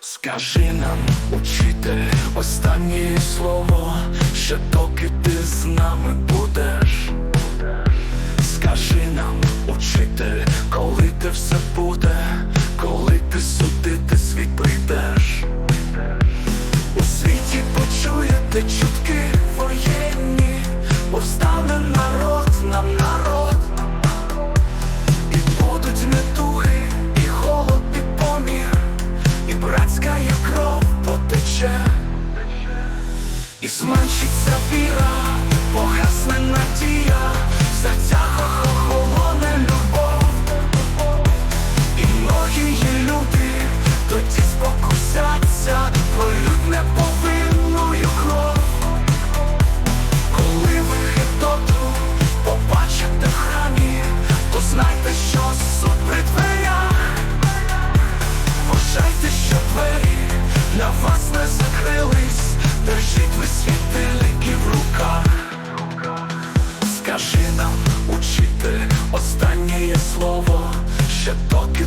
Скажи нам, учитель, останнє слово, ще доки ти з нами віра, погасне надія, в охолоне любов, і многії люди тоді спокусяться, пролють неповинною кров. Коли ви Гедоту побачите в храмі, то знайте, що суд при дверях. Вважайте, що двері для вас не закрились, держіть ви світильники в руках. Скажи нам, учити останнє слово, ще доки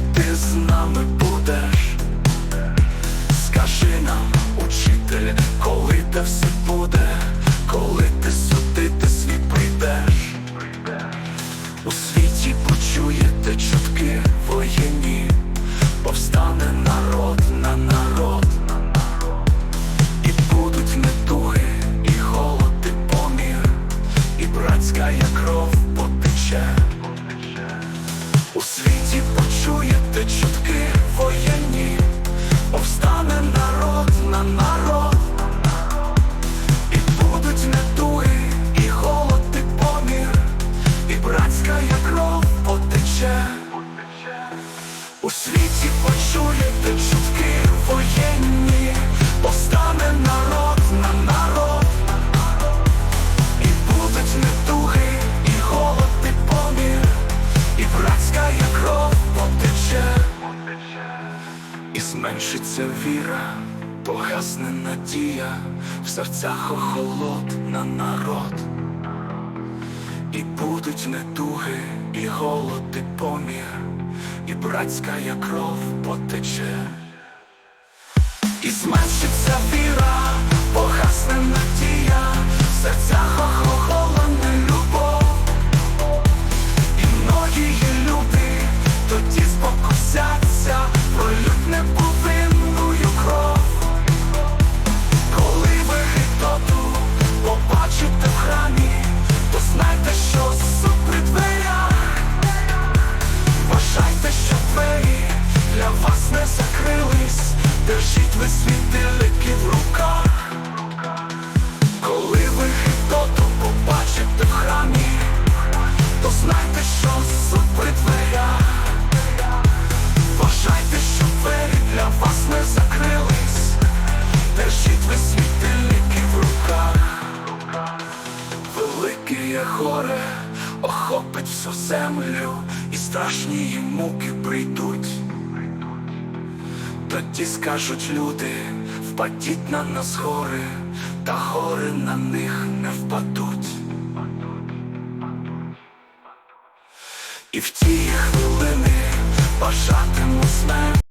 і братська і зменшиться віра, погасне надія, в серцях охолод на народ. І будуть недуги, і голод, і помір, і братська кров потече. І зменшиться віра, горе, охопить всю землю, і страшні їм муки прийдуть. Тоді скажуть люди, впадіть на нас гори, та гори на них не впадуть. І в ті хвилини бажатиму смерть.